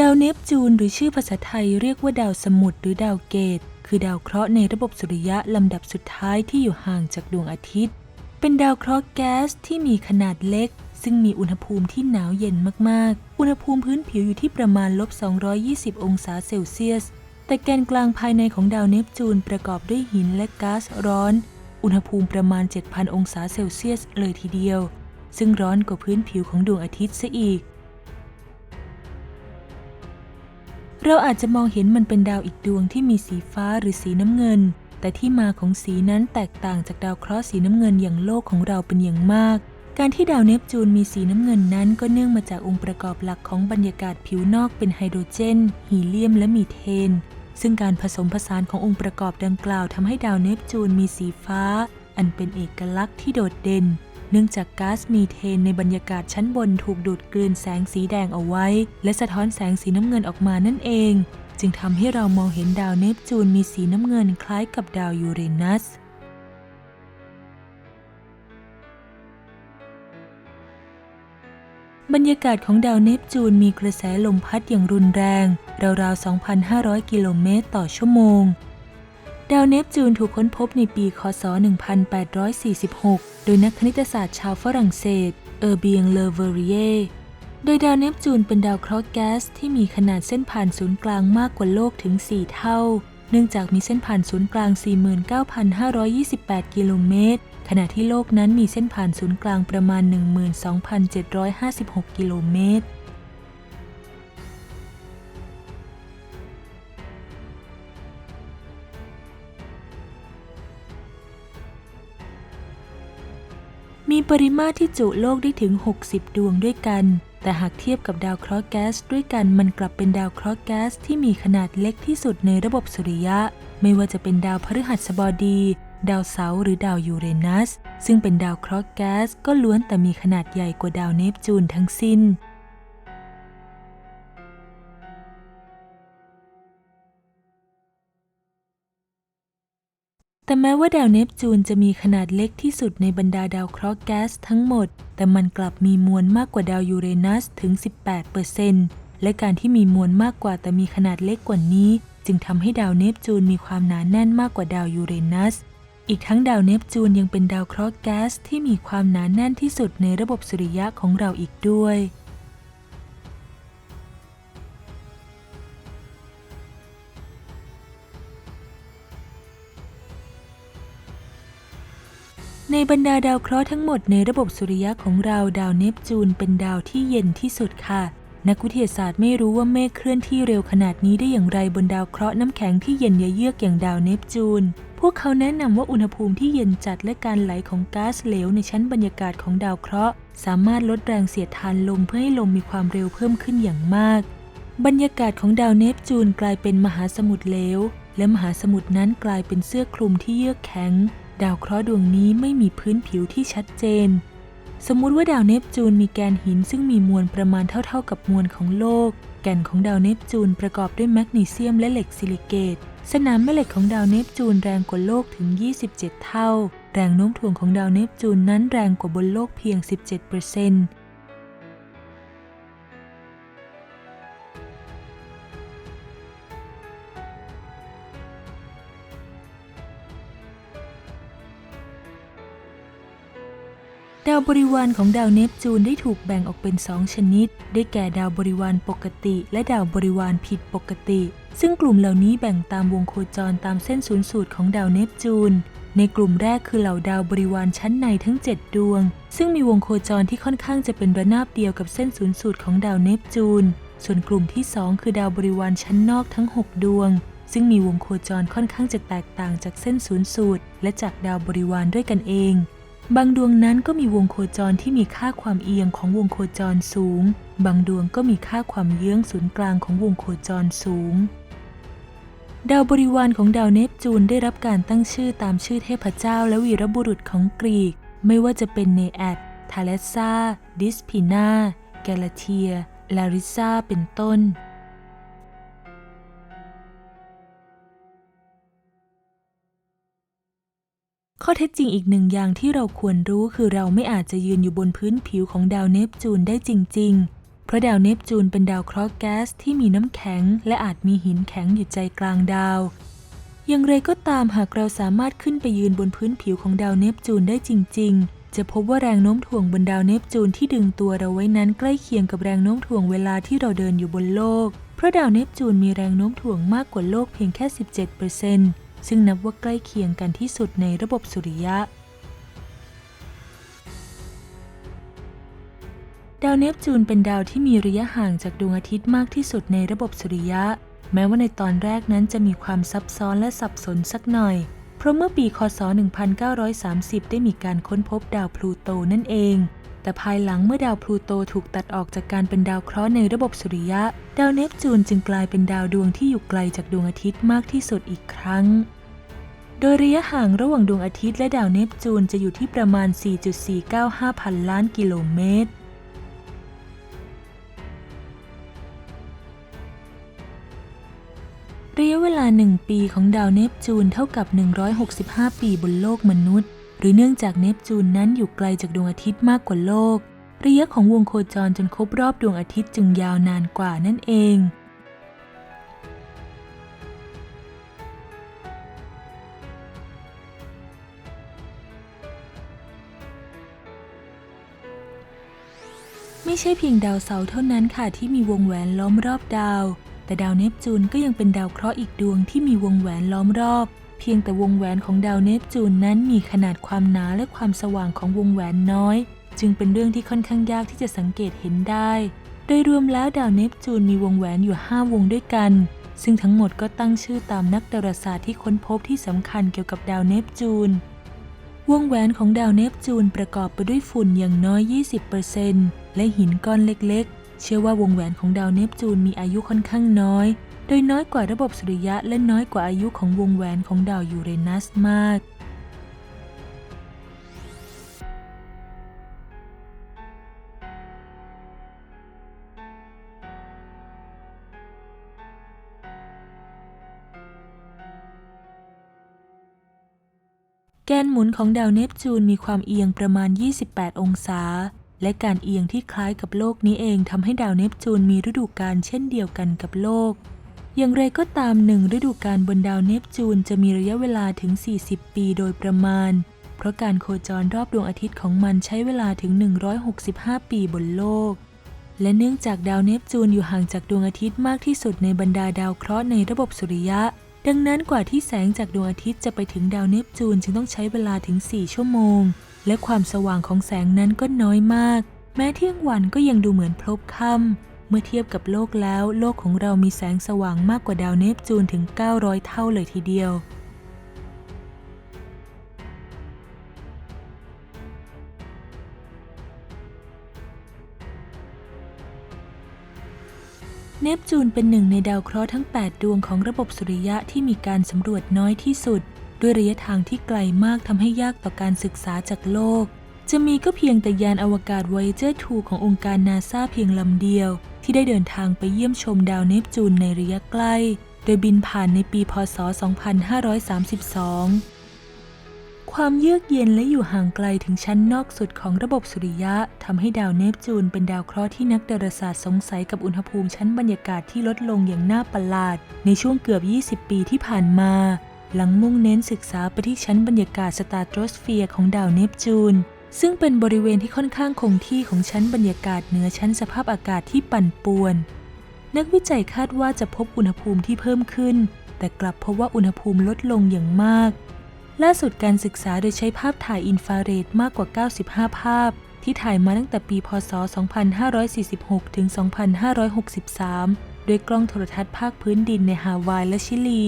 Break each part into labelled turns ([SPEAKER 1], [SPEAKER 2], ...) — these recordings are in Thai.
[SPEAKER 1] ดาวเนปจูนหรือชื่อภาษาไทยเรียกว่าดาวสมุทรหรือดาวเกต คือดาวเคราะห์ในระบบสุริยะลำดับสุดท้ายที่อยู่ห่างจากดวงอาทิตย์ เป็นดาวเคราะห์แก๊สที่มีขนาดเล็ก ซึ่งมีอุณหภูมิที่หนาวเย็นมากๆ อุณหภูมิพื้นผิวอยู่ที่ประมาณลบ 220 องศาเซลเซียส แต่แกนกลางภายในของดาวเนปจูนประกอบด้วยหินและก๊าซร้อน อุณหภูมิประมาณ 7,000 องศาเซลเซียสเลยทีเดียว ซึ่งร้อนกว่าพื้นผิวของดวงอาทิตย์ซะอีก เราอาจจะมองเห็นมันเป็นดาวอีกดวงที่มีสีฟ้าหรือสีน้ำเงิน แต่ที่มาของสีนั้นแตกต่างจากดาวเคราะห์สีน้ำเงินอย่างโลกของเราเป็นอย่างมาก การที่ดาวเนปจูนมีสีน้ำเงินนั้นก็เนื่องมาจากองค์ประกอบหลักของบรรยากาศผิวนอกเป็นไฮโดรเจน ฮีเลียม และมีเทน ซึ่งการผสมผสานขององค์ประกอบดังกล่าวทำให้ดาวเนปจูนมีสีฟ้า อันเป็นเอกลักษณ์ที่โดดเด่น เนื่องจากก๊าซมีเทนในบรรยากาศชั้นบนถูกดูดกลืนแสงสีแดงเอาไว้ และสะท้อนแสงสีน้ำเงินออกมานั่นเอง จึงทำให้เรามองเห็นดาวเนปจูนมีสีน้ำเงินคล้ายกับดาวยูเรนัสบรรยากาศของดาวเนปจูนมีกระแสลมพัดอย่างรุนแรง ราวๆ 2,500 กิโลเมตรต่อชั่วโมง ดาวเนปจูนถูกค้นพบในปีคศ 1846 โดยนักคณิตศาสตร์ชาวฝรั่งเศส เออร์เบียง เลอเวอริเย โดยดาวเนปจูนเป็นดาวเคราะห์แก๊สที่มีขนาดเส้นผ่านศูนย์กลางมากกว่าโลกถึง 4 เท่า เนื่องจากมีเส้นผ่านศูนย์กลาง 49,528 กิโลเมตร ขณะที่โลกนั้นมีเส้นผ่านศูนย์กลางประมาณ 12,756 กิโลเมตร มีปริมาตรที่จุโลกได้ถึง 60 ดวงด้วยกัน แต่หากเทียบกับดาวเคราะห์แก๊สด้วยกันมันกลับเป็นดาวเคราะห์แก๊สที่มีขนาดเล็กที่สุดในระบบสุริยะ ไม่ว่าจะเป็นดาวพฤหัสบดี ดาวเสาร์หรือดาวยูเรนัส ซึ่งเป็นดาวเคราะห์แก๊สก็ล้วนแต่มีขนาดใหญ่กว่าดาวเนปจูนทั้งสิ้น แต่แม้ว่าดาวเนปจูนจะมีขนาดเล็กที่สุดในบรรดาดาวเคราะห์แก๊สทั้งหมด แต่มันกลับมีมวลมากกว่าดาวยูเรนัสถึง 18%และการที่มีมวลมากกว่าแต่มีขนาดเล็กกว่านี้ จึงทำให้ดาวเนปจูนมีความหนาแน่นมากกว่าดาวยูเรนัส อีกทั้งดาวเนปจูนยังเป็นดาวเคราะห์แก๊สที่มีความหนาแน่นที่สุดในระบบสุริยะของเราอีกด้วย บรรดาดาวเคราะห์ทั้งหมดในระบบสุริยะของเราดาวเนปจูนเป็นดาวที่เย็นที่สุดค่ะ นักวิทยาศาสตร์ไม่รู้ว่าเมฆเคลื่อนที่เร็วขนาดนี้ได้อย่างไรบนดาวเคราะห์น้ำแข็งที่เย็นเยือกอย่างดาวเนปจูน พวกเขาแนะนำว่าอุณหภูมิที่เย็นจัดและการไหลของก๊าซเหลวในชั้นบรรยากาศของดาวเคราะห์ สามารถลดแรงเสียดทานลมเพื่อให้ลมมีความเร็วเพิ่มขึ้นอย่างมาก บรรยากาศของดาวเนปจูนกลายเป็นมหาสมุทรเหลว และมหาสมุทรนั้นกลายเป็นเสื้อคลุมที่เยือกแข็ง ดาวเคราะห์ดวงนี้ไม่มีพื้นผิวที่ชัดเจน สมมุติว่าดาวเนปจูนมีแกนหินซึ่งมีมวลประมาณเท่าๆกับมวลของโลก แก่นของดาวเนปจูนประกอบด้วยแมกนีเซียมและเหล็กซิลิเกต สนามแม่เหล็กของดาวเนปจูนแรงกว่าโลกถึง 27 เท่า แรงโน้มถ่วงของดาวเนปจูนนั้นแรงกว่าบนโลกเพียง 17%เดาวบริวารของดาวเนปจูนได้ถูกแบ่งออกเป็น2ชนิด ได้แก่ดาวบริวารปกติ และดาวบริวารผิดปกติ ซึ่งกลุ่มเหล่านี้แบ่งตามวงโคจรตามเส้นศูนย์สูตรของดาวเนปจูน ในกลุ่มแรกคือเหล่าดาวบริวารชั้นในทั้ง 7 ดวง ซึ่งมีวงโคจรที่ค่อนข้างจะเป็นระนาบเดียวกับเส้นศูนย์สูตรของดาวเนปจูน ส่วนกลุ่มที่ 2 คือดาวบริวารชั้นนอกทั้ง 6 ดวง ซึ่งมีวงโคจรค่อนข้างจะแตกต่างจากเส้นศูนย์สูตร และจากดาวบริวารด้วยกันเอง บางดวงนั้นก็มีวงโคจรที่มีค่าความเอียงของวงโคจรสูง บางดวงก็มีค่าความเยื้องศูนย์กลางของวงโคจรสูง ดาวบริวารของดาวเนปจูนได้รับการตั้งชื่อตามชื่อเทพเจ้าและวีรบุรุษของกรีก ไม่ว่าจะเป็นเนแอดทาเลสซาดิสพีนาแกลาเทีย ลาริซาเป็นต้น ข้อเท็จจริงอีกหนึ่งอย่างที่เราควรรู้คือเราไม่อาจจะยืนอยู่บนพื้นผิวของดาวเนปจูนได้จริง ๆ เพราะดาวเนปจูนเป็นดาวเคราะห์แก๊สที่มีน้ำแข็ง และอาจมีหินแข็งอยู่ใจกลางดาว อย่างไรก็ตามหากเราสามารถขึ้นไปยืนบนพื้นผิวของดาวเนปจูนได้จริง ๆ จะพบว่าแรงโน้มถ่วงบนดาวเนปจูนที่ดึงตัวเราไว้นั้นใกล้เคียงกับแรงโน้มถ่วงเวลาที่เราเดินอยู่บนโลก เพราะดาวเนปจูนมีแรงโน้มถ่วงมากกว่าโลกเพียงแค่ 17% ซึ่งนับว่าใกล้เคียงกันที่สุดในระบบสุริยะ ดาวเนปจูนเป็นดาวที่มีระยะห่างจากดวงอาทิตย์มากที่สุดในระบบสุริยะ แม้ว่าในตอนแรกนั้นจะมีความซับซ้อนและสับสนสักหน่อย เพราะเมื่อปีคศ 1930 ได้มีการค้นพบดาวพลูโตนั่นเองแต่ภายหลังเมื่อดาวพลูโตถูกตัดออกจากการเป็นดาวเคราะห์ในระบบสุริยะ ดาวเนปจูนจึงกลายเป็นดาวดวงที่อยู่ไกลจากดวงอาทิตย์มากที่สุดอีกครั้ง โดยระยะห่างระหว่างดวงอาทิตย์และดาวเนปจูนจะอยู่ที่ประมาณ 4.495 พันล้านกิโลเมตร ระยะเวลา 1 ปีของดาวเนปจูนเท่ากับ 165 ปีบนโลกมนุษย์ หรือเนื่องจากเนปจูนนั้นอยู่ไกลจากดวงอาทิตย์มากกว่าโลก ระยะของวงโคจรจนครบรอบดวงอาทิตย์จึงยาวนานกว่านั่นเอง ไม่ใช่เพียงดาวเสาร์เท่านั้นค่ะที่มีวงแหวนล้อมรอบดาว แต่ดาวเนปจูนก็ยังเป็นดาวเคราะห์อีกดวงที่มีวงแหวนล้อมรอบ เพียงแต่วงแหวนของดาวเนปจูนนั้นมีขนาดความหนาและความสว่างของวงแหวนน้อย จึงเป็นเรื่องที่ค่อนข้างยากที่จะสังเกตเห็นได้ โดยรวมแล้วดาวเนปจูนมีวงแหวนอยู่ 5 วงด้วยกัน ซึ่งทั้งหมดก็ตั้งชื่อตามนักดาราศาสตร์ที่ค้นพบที่สำคัญเกี่ยวกับดาวเนปจูน วงแหวนของดาวเนปจูนประกอบไปด้วยฝุ่นอย่างน้อย 20%และหินก้อนเล็กๆ เชื่อว่าวงแหวนของดาวเนปจูนมีอายุค่อนข้างน้อย โดยน้อยกว่าระบบสุริยะและน้อยกว่าอายุของวงแหวนของดาวยูเรนัสมาก แกนหมุนของดาวเนปจูนมีความเอียงประมาณ 28 องศา และการเอียงที่คล้ายกับโลกนี้เองทำให้ดาวเนปจูนมีฤดูกาลเช่นเดียวกันกับโลก อย่างไรก็ตามหนึ่งฤดูกาลบนดาวเนปจูนจะมีระยะเวลาถึง 40 ปีโดยประมาณ เพราะการโคจรรอบดวงอาทิตย์ของมันใช้เวลาถึง 165 ปีบนโลก และเนื่องจากดาวเนปจูนอยู่ห่างจากดวงอาทิตย์มากที่สุดในบรรดาดาวเคราะห์ในระบบสุริยะ ดังนั้นกว่าที่แสงจากดวงอาทิตย์จะไปถึงดาวเนปจูนจึงต้องใช้เวลาถึง 4 ชั่วโมง และความสว่างของแสงนั้นก็น้อยมาก แม้เที่ยงวันก็ยังดูเหมือนพลบค่ำเมื่อเทียบกับโลกแล้ว โลกของเรามีแสงสว่างมากกว่าดาวเนปจูนถึง 900 เท่าเลยทีเดียว เนปจูนเป็นหนึ่งในดาวเคราะห์ทั้ง 8 ดวงของระบบสุริยะที่มีการสำรวจน้อยที่สุด ด้วยระยะทางที่ไกลมากทำให้ยากต่อการศึกษาจากโลก จะมีก็เพียงแต่ยานอวกาศ Voyager 2ขององค์การนาซาเพียงลำเดียว ที่ได้เดินทางไปเยี่ยมชมดาวเนปจูนในระยะใกล้ โดยบินผ่านในปีพศ 2532 ความเยือกเย็นและอยู่ห่างไกลถึงชั้นนอกสุดของระบบสุริยะทำให้ดาวเนปจูนเป็นดาวเคราะห์ที่นักดาราศาสตร์สงสัยกับอุณหภูมิชั้นบรรยากาศที่ลดลงอย่างน่าประหลาด ในช่วงเกือบ 20 ปีที่ผ่านมา หลังมุ่งเน้นศึกษาไปที่ชั้นบรรยากาศสตาร์โตรสเฟียร์ของดาวเนปจูน ซึ่งเป็นบริเวณที่ค่อนข้างคงที่ของชั้นบรรยากาศเหนือชั้นสภาพอากาศที่ปั่นป่วน นักวิจัยคาดว่าจะพบอุณหภูมิที่เพิ่มขึ้น แต่กลับพบว่าอุณหภูมิลดลงอย่างมาก ล่าสุดการศึกษาโดยใช้ภาพถ่ายอินฟราเรดมากกว่า 95 ภาพ ที่ถ่ายมาตั้งแต่ปี พศ 2546 ถึง 2563โดยกล้องโทรทัศน์ภาคพื้นดินในฮาวายและชิลี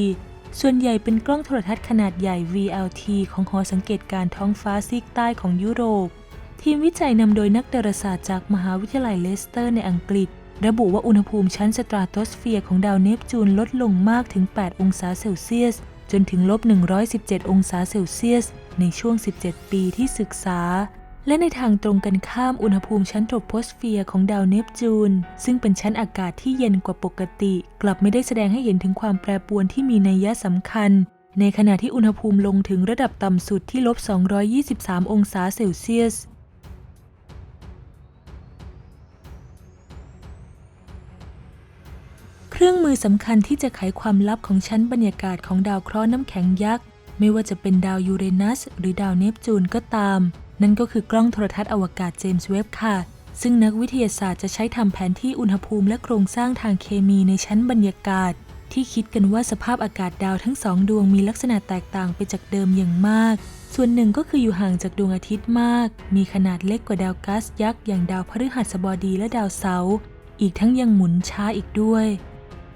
[SPEAKER 1] ส่วนใหญ่เป็นกล้องโทรทัศน์ขนาดใหญ่ VLT ของหอสังเกตการณ์ท้องฟ้าซีกใต้ของยุโรป ทีมวิจัยนำโดยนักดาราศาสตร์จากมหาวิทยาลัยเลสเตอร์ในอังกฤษ ระบุว่าอุณหภูมิชั้นสตราโตสเฟียร์ของดาวเนปจูนลดลงมากถึง 8 องศาเซลเซียส จนถึงลบ 117 องศาเซลเซียส ในช่วง 17 ปีที่ศึกษา และในทางตรงกันข้ามอุณหภูมิชั้นโทรโพสเฟียร์ของดาวเนปจูน ซึ่งเป็นชั้นอากาศที่เย็นกว่าปกติ กลับไม่ได้แสดงให้เห็นถึงความแปรปรวนที่มีนัยยะสำคัญ ในขณะที่อุณหภูมิลงถึงระดับต่ำสุดที่ลบ 223 องศาเซลเซียส เครื่องมือสำคัญที่จะไขความลับของชั้นบรรยากาศของดาวเคราะห์น้ำแข็งยักษ์ ไม่ว่าจะเป็นดาวยูเรนัส หรือดาวเนปจูนก็ตาม นั่นก็คือกล้องโทรทัศน์อวกาศเจมส์เว็บค่ะ ซึ่งนักวิทยาศาสตร์จะใช้ทำแผนที่อุณหภูมิและโครงสร้างทางเคมีในชั้นบรรยากาศ ที่คิดกันว่าสภาพอากาศดาวทั้งสองดวงมีลักษณะแตกต่างไปจากเดิมอย่างมาก ส่วนหนึ่งก็คืออยู่ห่างจากดวงอาทิตย์มาก มีขนาดเล็กกว่าดาวก๊าซยักษ์อย่างดาวพฤหัสบดีและดาวเสาร์อีกทั้งยังหมุนช้าอีกด้วย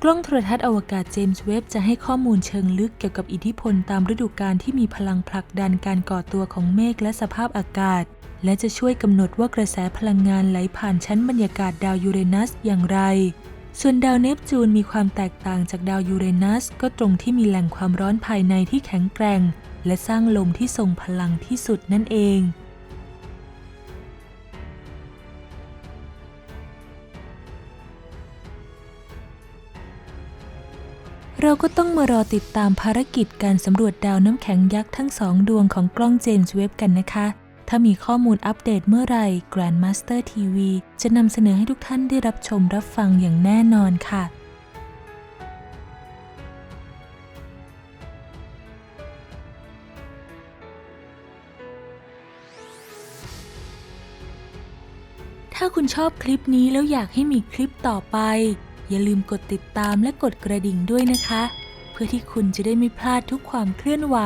[SPEAKER 1] กล้องโทรทัศน์อวกาศเจมส์เว็บจะให้ข้อมูลเชิงลึกเกี่ยวกับอิทธิพลตามฤดูกาลที่มีพลังผลักดันการก่อตัวของเมฆและสภาพอากาศ และจะช่วยกำหนดว่ากระแสพลังงานไหลผ่านชั้นบรรยากาศดาวยูเรนัสอย่างไร ส่วนดาวเนปจูนมีความแตกต่างจากดาวยูเรนัส ก็ตรงที่มีแหล่งความร้อนภายในที่แข็งแกร่ง และสร้างลมที่ทรงพลังที่สุดนั่นเอง เราก็ต้องมารอติดตามภารกิจการสำรวจดาวน้ำแข็งยักษ์ทั้งสองดวงของกล้องเจมส์เว็บกันนะคะ ถ้ามีข้อมูลอัปเดตเมื่อไหร่ Grandmaster TV จะนำเสนอให้ทุกท่านได้รับชมรับฟังอย่างแน่นอนค่ะถ้าคุณชอบคลิปนี้แล้วอยากให้มีคลิปต่อไป อย่าลืมกดติดตามและกดกระดิ่งด้วยนะคะ เพื่อที่คุณจะได้ไม่พลาดทุกความเคลื่อนไหว